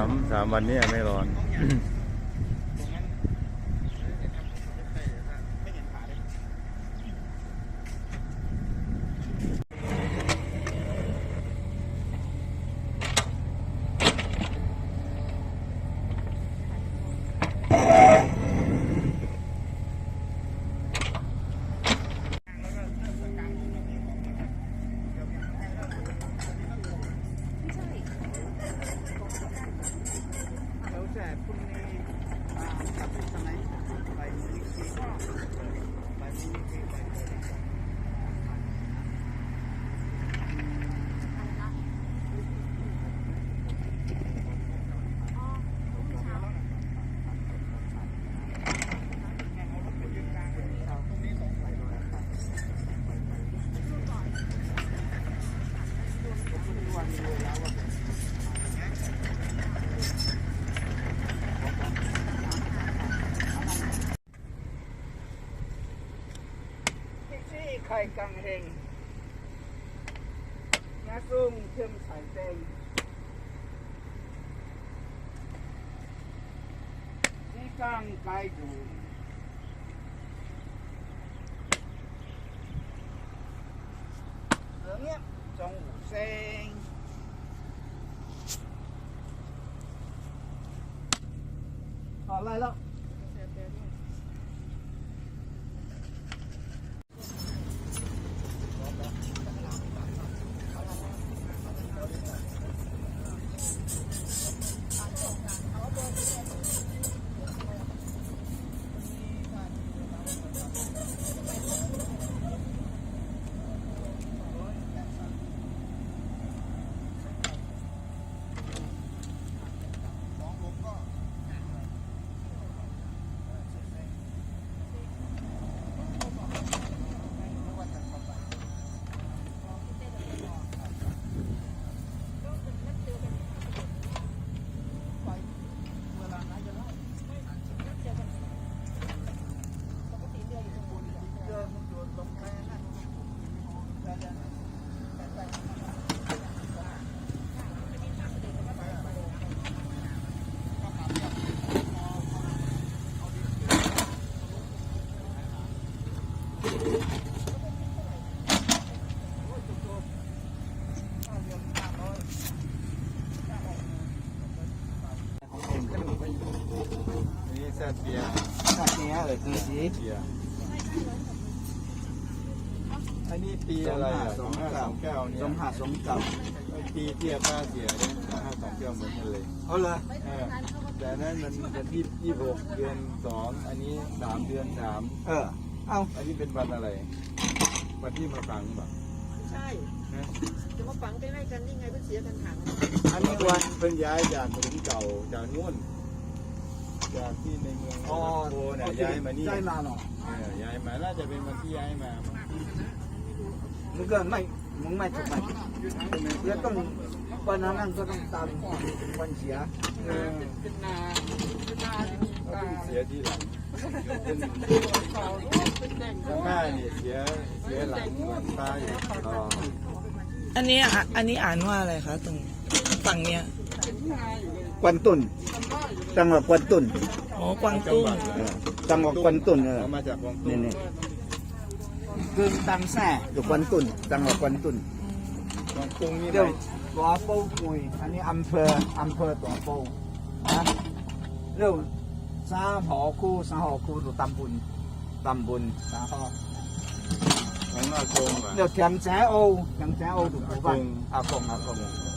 ามสามวันนี้ไม่ร้อน 5 minutes 5 minutes 5 minutes. ที่ที่ไข่กังเฮงยาซุ่มเข้มใส่เต็งที่กังไก่ดูเหลืองเนี้ยจงหูเซงอะไรแล้วนี่แซ่บเบียร์ Dạ, nghe ở kia gì เบียร์อันนี้ปีอะไรอะสองห้าสองเก้า เนี่ย giống hạt giống cẩm ปีที่อาป้าเสียเนี่ยสองห้าสองเก้าเหมือนกันเลย Ôi là เออแต่อันนั้นมันวันที่ยี่หกเดือนสองอันนี้สามเดือนสาม ờ không อันนี้เป็นวันอะไร วันที่มาฝังแบบใช่ นะจะมาฝังไปไล่กันนี่ไงเพิ่งเสียกันถังอันนี้วันเพิ่งย้ายจากถนนเก่าจากนู่น จากที่ในเมืองโพเนี่ยย้ายมานี่ dây mà nó เออย้ายมาน่าจะเป็นวันที่ย้ายมามึงก็ไม่มึงไม่ถูกไหมเดี๋ยวต้องวันนั้นก็ต้องตามวันเสียเออเป็นนาเป็นนาเขาเพิ่งเสียทีหลังเป็นต่อเป็นแดงข้างหน้านี่เสียเสียหลังหลังตาอยู่อ๋ออันนี้อะอันนี้อ่านว่าอะไรคะตรงฝั่งเนี้ย ควันตุนจังหวัดควันตุนอ๋อกวางตุ้งเออจังหวัดควันตุนเออเขามาจากกวางตุ้นี่งนี่คือตังแซ่อยู่ควันตุนจังหวัดควันตุนกวางตุ้งนี่เดี๋ยวได้ตัวโป้กุยอันนี้อำเภออำเภอตัวโป้นะเรื่องสาหอคู่สาหอคู่ตัวตำบุญตำบุญสาหอ ของอาคงอะเดี๋ยวแถมแจ้โอแถมแจ้โอถูกไหมอากง อากงอากง